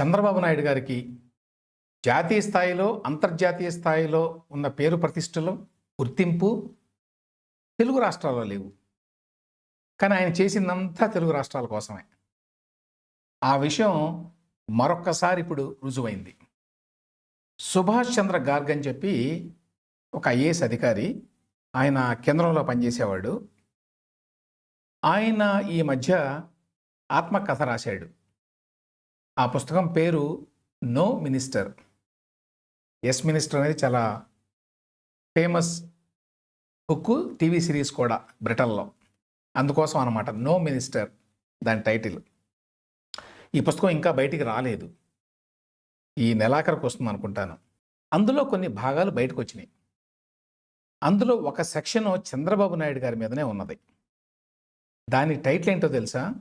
చంద్రబాబు నాయుడు గారికి జాతీయ స్థాయిలో అంతర్జాతీయ స్థాయిలో ఉన్న పేరు ప్రతిష్టలు గుర్తింపు తెలుగు రాష్ట్రాల్లో లేవు. కానీ ఆయన చేసిందంతా తెలుగు రాష్ట్రాల కోసమే. ఆ విషయం మరొక్కసారి ఇప్పుడు రుజువైంది. సుభాష్ చంద్ర గార్గ్ అని చెప్పి ఒక ఐఏఎస్ అధికారి ఆయన కేంద్రంలో పనిచేసేవాడు. ఆయన ఈ మధ్య ఆత్మకథ రాశాడు. ఆ పుస్తకం పేరు నో మినిస్టర్. ఎస్ మినిస్టర్ అనేది చాలా ఫేమస్ బుక్ టీవీ సిరీస్ కూడా బ్రిటన్లో. అందుకోసం అనమాట నో మినిస్టర్ దాని టైటిల్. ఈ పుస్తకం ఇంకా బయటికి రాలేదు. ఈ నెలాఖరికి వస్తుంది అనుకుంటాను. అందులో కొన్ని భాగాలు బయటకు వచ్చినాయి. అందులో ఒక సెక్షన్ చంద్రబాబు నాయుడు గారి మీదనే ఉన్నది. దాని టైటిల్ ఏంటో తెలుసా?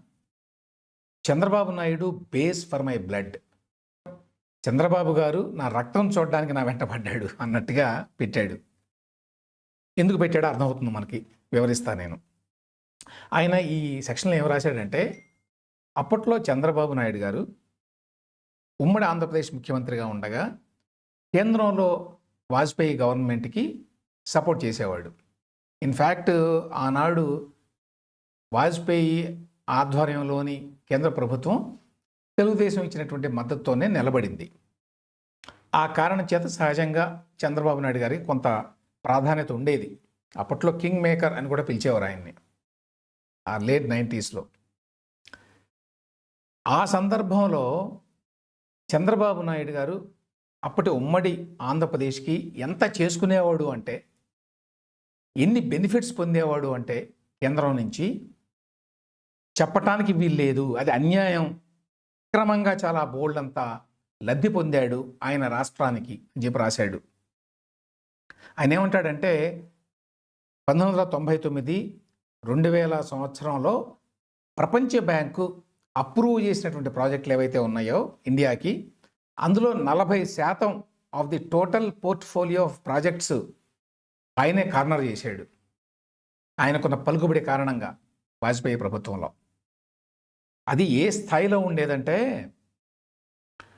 Chandrababu Naidu bays for my blood. Chandrababu garu నా రక్తం చూడడానికి నా వెంట పడ్డాడు అన్నట్టుగా పెట్టాడు. ఎందుకు పెట్టాడో అర్థమవుతుంది మనకి వివరిస్తా నేను. ఆయన ఈ సెక్షన్లో ఏం రాశాడంటే అప్పట్లో చంద్రబాబు నాయుడు గారు ఉమ్మడి ఆంధ్రప్రదేశ్ ముఖ్యమంత్రిగా ఉండగా కేంద్రంలో వాజ్పేయి గవర్నమెంట్కి సపోర్ట్ చేసేవాడు. ఇన్ఫ్యాక్ట్ ఆనాడు వాజ్పేయి ఆధ్వర్యంలోని కేంద్ర ప్రభుత్వం తెలుగుదేశం ఇచ్చినటువంటి మద్దతుతోనే నిలబడింది. ఆ కారణం చేత సహజంగా చంద్రబాబు నాయుడు గారికి కొంత ప్రాధాన్యత ఉండేది. అప్పట్లో కింగ్ మేకర్ అని కూడా పిలిచేవారు ఆయన్ని. ఆ లేట్ నైంటీస్లో. ఆ సందర్భంలో చంద్రబాబు నాయుడు గారు అప్పటి ఉమ్మడి ఆంధ్రప్రదేశ్కి ఎంత చేసుకునేవాడు అంటే ఎన్ని బెనిఫిట్స్ పొందేవాడు అంటే కేంద్రం నుంచి చెప్పటానికి వీల్లేదు. అది అన్యాయం. అక్రమంగా చాలా బోల్డ్ అంతా లబ్ధి పొందాడు ఆయన రాష్ట్రానికి అని చెప్పి రాశాడు. ఆయన ఏమంటాడంటే పంతొమ్మిది వందల తొంభై తొమ్మిది రెండు వేల సంవత్సరంలో ప్రపంచ బ్యాంకు అప్రూవ్ చేసినటువంటి ప్రాజెక్టులు ఏవైతే ఉన్నాయో ఇండియాకి అందులో నలభై శాతం of the total portfolio of projects ఆయనే కార్నర్ చేశాడు. ఆయనకున్న పలుకుబడి కారణంగా వాజ్పేయి ప్రభుత్వంలో. అది ఏ స్థాయిలో ఉండేదంటే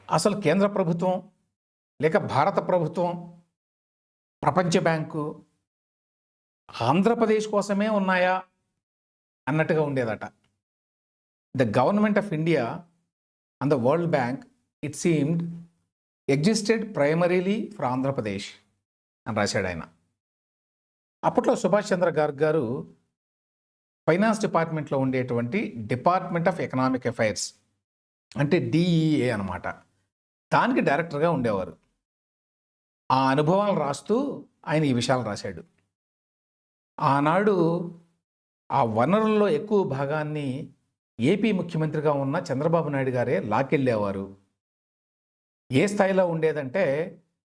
అసలు కేంద్ర ప్రభుత్వం లేక భారత ప్రభుత్వం ప్రపంచ బ్యాంకు ఆంధ్రప్రదేశ్ కోసమే ఉన్నాయా అన్నట్టుగా ఉండేదట. The government of India and the world bank it seemed existed primarily for Andhra Pradesh అని రాశాడు ఆయన. అప్పట్లో సుభాష్ చంద్ర గార్గ్ గారు ఫైనాన్స్ డిపార్ట్మెంట్లో ఉండేటువంటి డిపార్ట్మెంట్ ఆఫ్ ఎకనామిక్ అఫైర్స్ అంటే డిఈఏ అనమాట దానికి డైరెక్టర్గా ఉండేవారు. ఆ అనుభవాలు రాస్తూ ఆయన ఈ విషయాలు రాశాడు. ఆనాడు ఆ వనరుల్లో ఎక్కువ భాగాన్ని ఏపీ ముఖ్యమంత్రిగా ఉన్న చంద్రబాబు నాయుడు గారే లాకెళ్ళేవారు ఏ స్థాయిలో ఉండేదంటే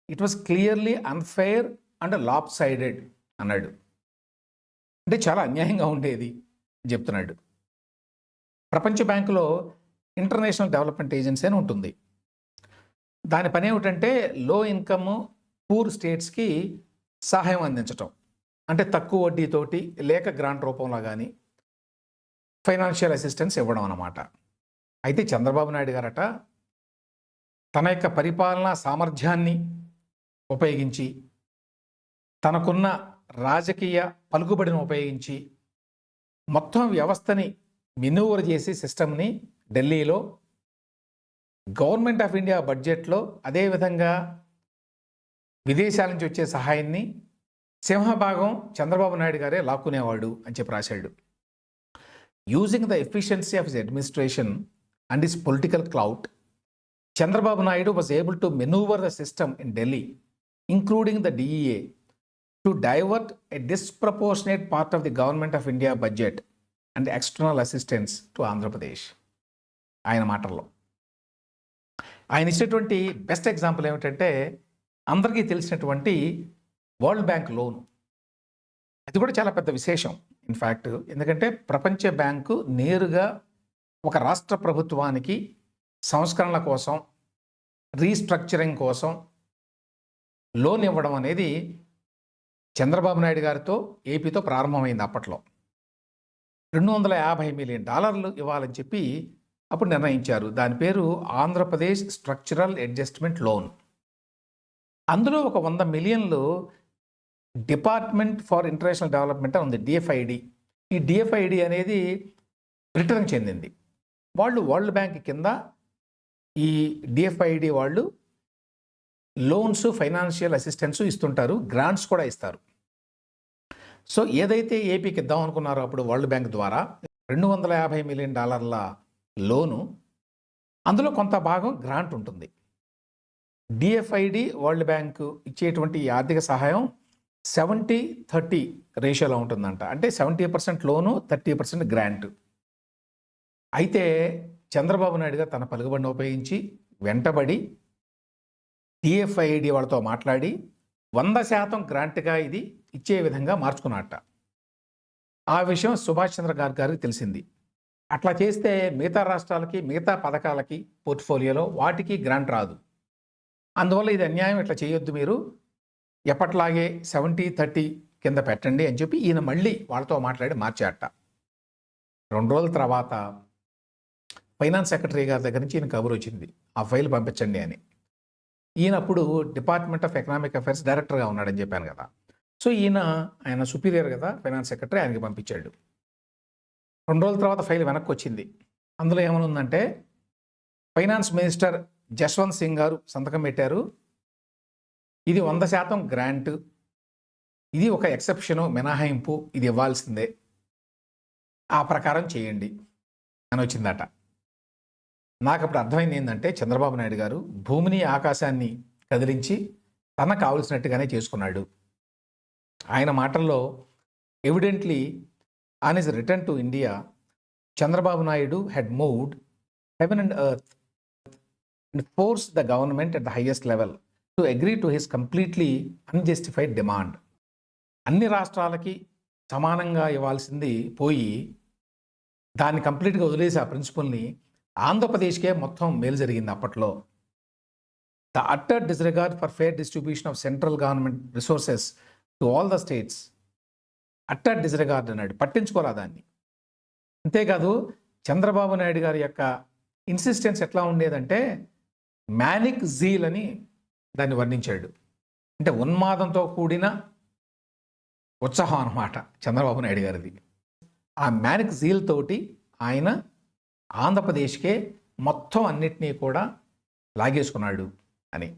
it was clearly unfair and lopsided అన్నాడు. అంటే చాలా అన్యాయంగా ఉండేది అని చెప్తున్నాడు. ప్రపంచ బ్యాంకులో ఇంటర్నేషనల్ డెవలప్మెంట్ ఏజెన్సీ అని ఉంటుంది. దాని పని ఏమిటంటే లో ఇన్కమ్ పూర్ స్టేట్స్కి సహాయం అందించటం. అంటే తక్కువ వడ్డీతోటి లేక గ్రాంట్ రూపంలో కానీ ఫైనాన్షియల్ అసిస్టెన్స్ ఇవ్వడం అన్నమాట. అయితే చంద్రబాబు నాయుడు గారట తన యొక్క పరిపాలనా సామర్థ్యాన్ని ఉపయోగించి తనకున్న రాజకీయ పలుకుబడిని ఉపయోగించి మొత్తం వ్యవస్థని మినూవర్ చేసి సిస్టమ్ని ఢిల్లీలో గవర్నమెంట్ ఆఫ్ ఇండియా బడ్జెట్లో అదేవిధంగా విదేశాల నుంచి వచ్చే సహాయాన్ని సింహభాగం చంద్రబాబు నాయుడు గారే లాక్కునేవాడు అని చెప్పి రాశాడు. Using the efficiency of his administration and his political clout Chandrababu Naidu was able to manoeuvre the system in Delhi including the DEA to divert a disproportionate part of the government of India budget and external assistance to Andhra Pradesh ఆయన మాటల్లో. ఆయన ఇచ్చినటువంటి best example ఏమిటంటే అందరికీ తెలిసినటువంటి world bank loan అది కూడా చాలా పెద్ద విశేషం ఇన్ఫ్యాక్ట్ ఎందుకంటే ప్రపంచ బ్యాంకు నేరుగా ఒక రాష్ట్ర ప్రభుత్వానికి సంస్కరణల కోసం రీస్ట్రక్చరింగ్ కోసం లోన్ ఇవ్వడం అనేది చంద్రబాబు నాయుడు గారితో ఏపీతో ప్రారంభమైంది అప్పట్లో. రెండు వందల యాభై మిలియన్ డాలర్లు ఇవ్వాలని చెప్పి అప్పుడు నిర్ణయించారు. దాని పేరు ఆంధ్రప్రదేశ్ స్ట్రక్చరల్ అడ్జస్ట్మెంట్ లోన్. అందులో ఒక వంద మిలియన్లు డిపార్ట్మెంట్ ఫర్ ఇంటర్నేషనల్ డెవలప్మెంట్ అని ఉంది డిఎఫ్ఐడి. ఈ డిఎఫ్ఐడి అనేది బ్రిటన్కి చెందింది. వాళ్ళు వరల్డ్ బ్యాంక్ కింద ఈ డిఎఫ్ఐడి వాళ్ళు లోన్స్ ఫైనాన్షియల్ అసిస్టెన్స్ ఇస్తుంటారు గ్రాంట్స్ కూడా ఇస్తారు. సో ఏదైతే ఏపీకి ఇద్దాం అనుకున్నారో అప్పుడు వరల్డ్ బ్యాంక్ ద్వారా రెండు వందల యాభై మిలియన్ డాలర్ల లోను అందులో కొంత భాగం గ్రాంట్ ఉంటుంది. డిఎఫ్ఐడి వరల్డ్ బ్యాంకు ఇచ్చేటువంటి ఆర్థిక సహాయం సెవెంటీ థర్టీ రేషియోలో ఉంటుందంట. అంటే seventy percent loan thirty percent grant. అయితే చంద్రబాబు నాయుడుగా తన పలుకుబడిని ఉపయోగించి వెంటబడి డిఎఫ్ఐడి వాళ్ళతో మాట్లాడి వంద శాతం గ్రాంట్గా ఇది ఇచ్చే విధంగా మార్చుకున్నట్ట ఆ విషయం సుభాష్ చంద్ర గార్గ్ గారికి తెలిసింది. అట్లా చేస్తే మిగతా రాష్ట్రాలకి మిగతా పథకాలకి పోర్ట్ఫోలియోలో వాటికి గ్రాంట్ రాదు. అందువల్ల ఇది అన్యాయం ఇట్లా చేయొద్దు మీరు. ఎప్పట్లాగే సెవెంటీ థర్టీ కింద పెట్టండి అని చెప్పి ఈయన మళ్ళీ వాళ్ళతో మాట్లాడి మార్చేట రెండు రోజుల తర్వాత ఫైనాన్స్ సెక్రటరీ గారి దగ్గర నుంచి ఈయన కబురు వచ్చింది. ఆ ఫైల్ పంపించండి అని. ఈయన అప్పుడు డిపార్ట్మెంట్ ఆఫ్ ఎకనామిక్ అఫైర్స్ డైరెక్టర్గా ఉన్నాడని చెప్పాను కదా. సో ఈయన ఆయన సుపీరియర్ కదా ఫైనాన్స్ సెక్రటరీ ఆయనకి పంపించాడు. రెండు రోజుల తర్వాత ఫైల్ వెనక్కి వచ్చింది. అందులో ఏమనుందంటే ఫైనాన్స్ మినిస్టర్ జస్వంత్ సింగ్ గారు సంతకం పెట్టారు. ఇది వంద శాతం గ్రాంట్. ఇది ఒక ఎక్సెప్షను మినహాయింపు ఇది ఇవ్వాల్సిందే. ఆ ప్రకారం చేయండి అని వచ్చిందట. నాకు అప్పుడు అర్థమైంది ఏంటంటే చంద్రబాబు నాయుడు గారు భూమిని ఆకాశాన్ని కదిలించి తనకు కావలసినట్టుగానే చేసుకున్నాడు. ఆయన మాటల్లో evidently on his return to India Chandrababu Naidu had moved heaven and earth and force the government at the highest level to agree to his completely unjustified demand అన్ని రాష్ట్రాలకి సమానంగా ఇవ్వాల్సింది పోయి దాన్ని కంప్లీట్గా వదిలేసి ఆ ప్రిన్సిపల్ని ఆంధ్రప్రదేశ్కే మొత్తం మేలు జరిగింది అప్పట్లో. The utter disregard for fair distribution of central government resources to all the states utter disregard అన్నాడు. పట్టించుకోరా దాన్ని. అంతేకాదు చంద్రబాబు నాయుడు గారి యొక్క ఇన్సిస్టెన్స్ ఎట్లా ఉండేదంటే మ్యానిక్ జీల్ అని దాన్ని వర్ణించాడు. అంటే ఉన్మాదంతో కూడిన ఉత్సాహం అన్నమాట చంద్రబాబు నాయుడు గారిది. ఆ మ్యానిక్ జీల్ తోటి ఆయన ఆంధ్రప్రదేశ్కే మొత్తం అన్నిటినీ కూడా లాగేసుకున్నాడు అని.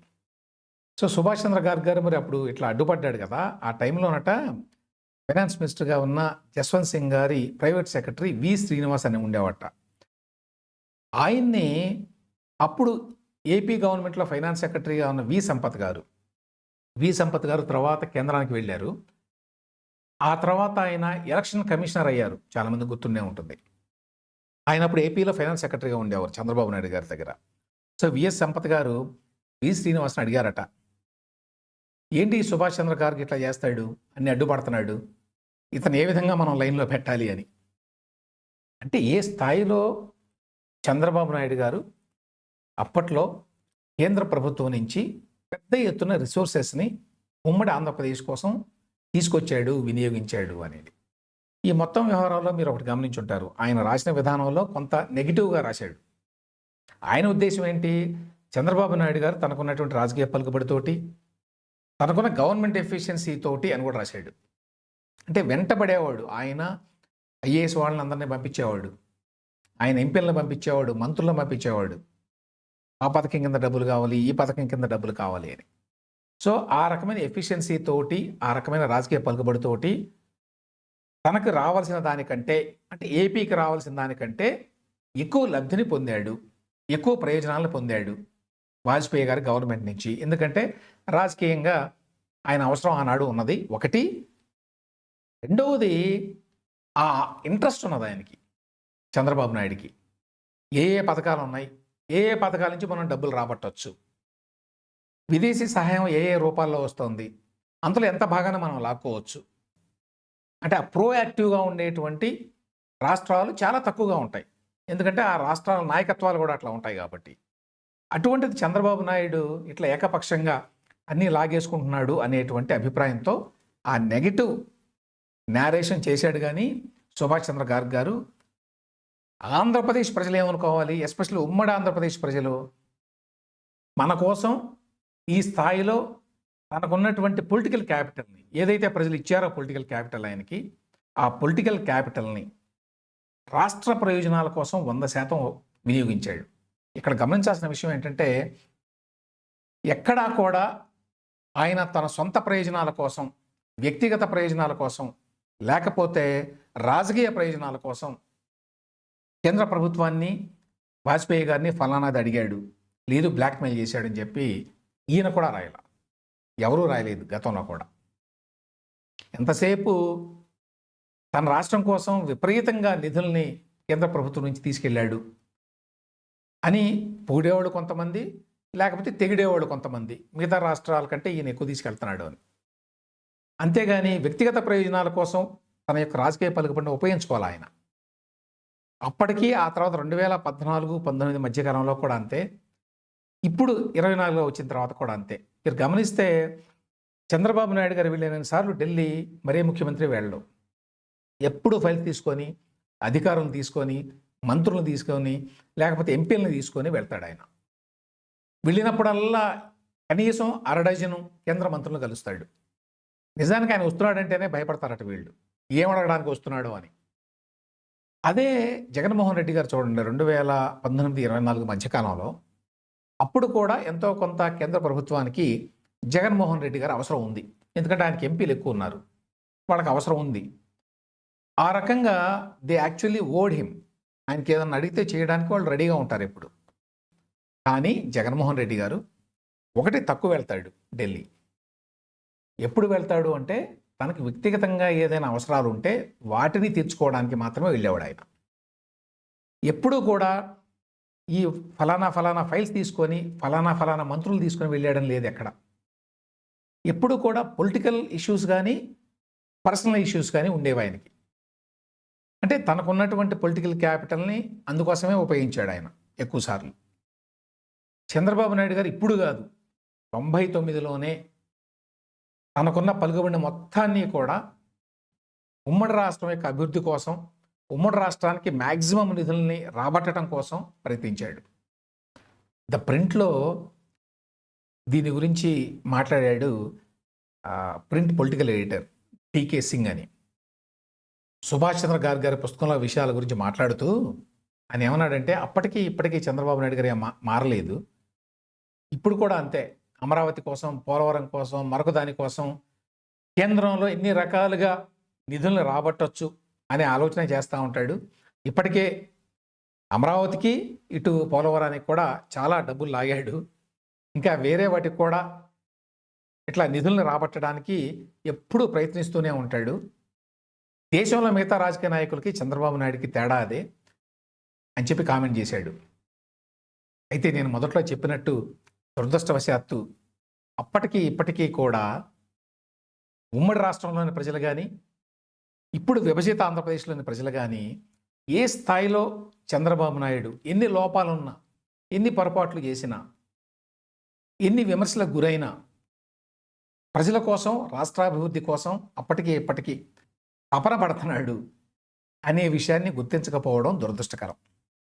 సో సుభాష్ చంద్ర గార్గ్ గారు మరి అప్పుడు ఇట్లా అడ్డుపడ్డాడు కదా ఆ టైంలోనట ఫైనాన్స్ మినిస్టర్గా ఉన్న జస్వంత్ సింగ్ గారి ప్రైవేట్ సెక్రటరీ వి శ్రీనివాస్ అని ఉండేవట. ఆయన్ని అప్పుడు ఏపీ గవర్నమెంట్లో ఫైనాన్స్ సెక్రటరీగా ఉన్న వి సంపత్ గారు వి సంపత్ గారు తర్వాత కేంద్రానికి వెళ్ళారు. ఆ తర్వాత ఆయన ఎలక్షన్ కమిషనర్ అయ్యారు. చాలామంది గుర్తుండే ఉంటుంది. ఆయన అప్పుడు ఏపీలో ఫైనాన్స్ సెక్రటరీగా ఉండేవారు చంద్రబాబు నాయుడు గారి దగ్గర. సో విఎస్ సంపత్ గారు వి శ్రీనివాస్ని అడిగారట. ఏంటి సుభాష్ చంద్ర గారికి ఇట్లా చేస్తాడు? అన్ని అడ్డుపడుతున్నాడు. ఇతను ఏ విధంగా మనం లైన్లో పెట్టాలి అని? అంటే ఏ స్థాయిలో చంద్రబాబు నాయుడు గారు అప్పట్లో కేంద్ర ప్రభుత్వం నుంచి పెద్ద ఎత్తున రిసోర్సెస్ని ఉమ్మడి ఆంధ్రప్రదేశ్ కోసం తీసుకొచ్చాడు వినియోగించాడు అనేది. ఈ మొత్తం వ్యవహారాల్లో మీరు ఒకటి గమనించుంటారు. ఆయన రాసిన విధానంలో కొంత నెగిటివ్గా రాశాడు. ఆయన ఉద్దేశం ఏంటి? చంద్రబాబు నాయుడు గారు తనకున్నటువంటి రాజకీయ పలుకుబడితోటి తనకున్న గవర్నమెంట్ ఎఫిషియన్సీ తోటి అని కూడా రాశాడు. అంటే వెంటబడేవాడు. ఆయన ఐఏఎస్ వాళ్ళని అందరినీ పంపించేవాడు. ఆయన ఎంపీలను పంపించేవాడు. మంత్రులను పంపించేవాడు. ఆ పథకం కింద డబ్బులు కావాలి ఈ పథకం కింద డబ్బులు కావాలి అని. సో ఆ రకమైన ఎఫిషియన్సీ తోటి ఆ రకమైన రాజకీయ పలుకుబడితోటి తనకు రావాల్సిన దానికంటే అంటే ఏపీకి రావాల్సిన దానికంటే ఎక్కువ లబ్ధిని పొందాడు. ఎక్కువ ప్రయోజనాలను పొందాడు. వాజ్పేయి గారి గవర్నమెంట్ నుంచి. ఎందుకంటే రాజకీయంగా ఆయన అవసరం ఆనాడు ఉన్నది ఒకటి. రెండవది ఆ ఇంట్రెస్ట్ ఉన్నది ఆయనకి చంద్రబాబు నాయుడికి. ఏ ఏ పథకాలు ఉన్నాయి? ఏ ఏ పథకాల నుంచి మనం డబ్బులు రాబట్టవచ్చు విదేశీ సహాయం ఏ ఏ రూపాల్లో వస్తుంది? అందులో ఎంత బాగానే మనం లాక్కోవచ్చు. అంటే ఆ ప్రోయాక్టివ్గా ఉండేటువంటి రాష్ట్రాలు చాలా తక్కువగా ఉంటాయి. ఎందుకంటే ఆ రాష్ట్రాల నాయకత్వాలు కూడా అట్లా ఉంటాయి కాబట్టి. అటువంటిది చంద్రబాబు నాయుడు ఇట్లా ఏకపక్షంగా అన్నీ లాగేసుకుంటున్నాడు అనేటువంటి అభిప్రాయంతో ఆ నెగిటివ్ నేరేషన్ చేశాడు కానీ సుభాష్ చంద్ర గార్గ్ గారు ఆంధ్రప్రదేశ్ ప్రజలు ఏమనుకోవాలి? ఎస్పెషల్లీ ఉమ్మడి ఆంధ్రప్రదేశ్ ప్రజలు మన కోసం ఈ స్థాయిలో తనకున్నటువంటి పొలిటికల్ క్యాపిటల్ని ఏదైతే ప్రజలు ఇచ్చారో పొలిటికల్ క్యాపిటల్ ఆయనకి ఆ పొలిటికల్ క్యాపిటల్ని రాష్ట్ర ప్రయోజనాల కోసం వంద శాతం వినియోగించాడు. ఇక్కడ గమనించాల్సిన విషయం ఏంటంటే ఎక్కడా కూడా ఆయన తన సొంత ప్రయోజనాల కోసం వ్యక్తిగత ప్రయోజనాల కోసం లేకపోతే రాజకీయ ప్రయోజనాల కోసం కేంద్ర ప్రభుత్వాన్ని వాజ్పేయి గారిని ఫలానాది అడిగాడు. లేదు బ్లాక్మెయిల్ చేశాడని చెప్పి ఈయన కూడా రాయల. ఎవరూ రాయలేదు గతంలో కూడా. ఎంతసేపు తన రాష్ట్రం కోసం విపరీతంగా నిధుల్ని కేంద్ర ప్రభుత్వం నుంచి తీసుకెళ్ళాడు. అని పొగిడేవాళ్ళు కొంతమంది లేకపోతే తెగిడేవాళ్ళు కొంతమంది. మిగతా రాష్ట్రాల కంటే ఈయన ఎక్కువ తీసుకెళ్తున్నాడు అని. అంతేగాని వ్యక్తిగత ప్రయోజనాల కోసం తన యొక్క రాజకీయ పలుకుబడిని ఉపయోగించుకోవాలి ఆయన. అప్పటికి ఆ తర్వాత రెండు వేల పద్నాలుగు పంతొమ్మిది మధ్యకాలంలో కూడా అంతే. ఇప్పుడు ఇరవై నాలుగులో వచ్చిన తర్వాత కూడా అంతే. మీరు గమనిస్తే చంద్రబాబు నాయుడు గారు వెళ్ళిన సార్లు ఢిల్లీ మరే ముఖ్యమంత్రి వెళ్ళడు. ఎప్పుడు ఫైల్ తీసుకొని అధికారం తీసుకొని మంత్రులను తీసుకొని లేకపోతే ఎంపీలను తీసుకొని వెళ్తాడు ఆయన. వెళ్ళినప్పుడల్లా కనీసం అరడజను కేంద్ర మంత్రులను కలుస్తాడు. నిజానికి ఆయన వస్తున్నాడంటేనే భయపడతారట వీళ్ళు. ఏమడగడానికి వస్తున్నాడు అని. అదే జగన్మోహన్ రెడ్డి గారు చూడండి రెండు వేల పంతొమ్మిది ఇరవై నాలుగు మధ్యకాలంలో అప్పుడు కూడా ఎంతో కొంత కేంద్ర ప్రభుత్వానికి జగన్మోహన్ రెడ్డి గారు అవసరం ఉంది. ఎందుకంటే ఆయనకి ఎంపీలు ఎక్కువ ఉన్నారు. వాళ్ళకి అవసరం ఉంది. ఆ రకంగా దే యాక్చువల్లీ ఓడ్ హిమ్. ఆయనకి ఏదన్నా అడిగితే చేయడానికి వాళ్ళు రెడీగా ఉంటారు ఎప్పుడు. కానీ జగన్మోహన్ రెడ్డి గారు ఒకటి తక్కువ వెళ్తాడు ఢిల్లీ. ఎప్పుడు వెళ్తాడు అంటే తనకు వ్యక్తిగతంగా ఏదైనా అవసరాలు ఉంటే వాటిని తీర్చుకోవడానికి మాత్రమే వెళ్ళేవాడు ఆయన. ఎప్పుడూ కూడా ఈ ఫలానా ఫలానా ఫైల్స్ తీసుకొని ఫలానా ఫలానా మంత్రులు తీసుకొని వెళ్ళడం లేదు ఎక్కడ. ఎప్పుడు కూడా పొలిటికల్ ఇష్యూస్ కానీ పర్సనల్ ఇష్యూస్ కానీ ఉండేవి ఆయనకి. అంటే తనకున్నటువంటి పొలిటికల్ క్యాపిటల్ని అందుకోసమే ఉపయోగించాడు ఆయన ఎక్కువసార్లు చంద్రబాబు నాయుడు గారు ఇప్పుడు కాదు తొంభై తొమ్మిదిలోనే తనకున్న పలుకుబడిన మొత్తాన్ని కూడా ఉమ్మడి రాష్ట్రం యొక్క అభివృద్ధి కోసం ఉమ్మడి రాష్ట్రానికి మ్యాక్సిమం నిధుల్ని రాబట్టడం కోసం ప్రయత్నించాడు. ద ప్రింట్లో దీని గురించి మాట్లాడాడు print political editor T K Singh అని. సుభాష్ చంద్ర గారి గారి పుస్తకంలో విషయాల గురించి మాట్లాడుతూ ఆయన ఏమన్నాడంటే అప్పటికి ఇప్పటికీ చంద్రబాబు నాయుడు గారు మారలేదు. ఇప్పుడు కూడా అంతే. అమరావతి కోసం పోలవరం కోసం మరొక దాని కోసం కేంద్రంలో ఎన్ని రకాలుగా నిధులను రాబట్టొచ్చు అనే ఆలోచన చేస్తూ ఉంటాడు. ఇప్పటికే అమరావతికి ఇటు పోలవరానికి కూడా చాలా డబ్బులు లాగాడు. ఇంకా వేరే వాటికి కూడా ఇట్లా నిధులను రాబట్టడానికి ఎప్పుడూ ప్రయత్నిస్తూనే ఉంటాడు. దేశంలో మిగతా రాజకీయ నాయకులకి చంద్రబాబు నాయుడికి తేడా అదే అని చెప్పి కామెంట్ చేశాడు. అయితే నేను మొదట్లో చెప్పినట్టు దురదృష్టవశాత్తు అప్పటికి ఇప్పటికీ కూడా ఉమ్మడి రాష్ట్రంలోని ప్రజలు కానీ ఇప్పుడు విభజిత ఆంధ్రప్రదేశ్లోని ప్రజలు కానీ ఏ స్థాయిలో చంద్రబాబు నాయుడు ఎన్ని లోపాలున్నా ఎన్ని పొరపాట్లు చేసినా ఎన్ని విమర్శలకు గురైనా ప్రజల కోసం రాష్ట్రాభివృద్ధి కోసం అప్పటికీ ఇప్పటికీ తపన పడుతున్నాడు అనే విషయాన్ని గుర్తించకపోవడం దురదృష్టకరం.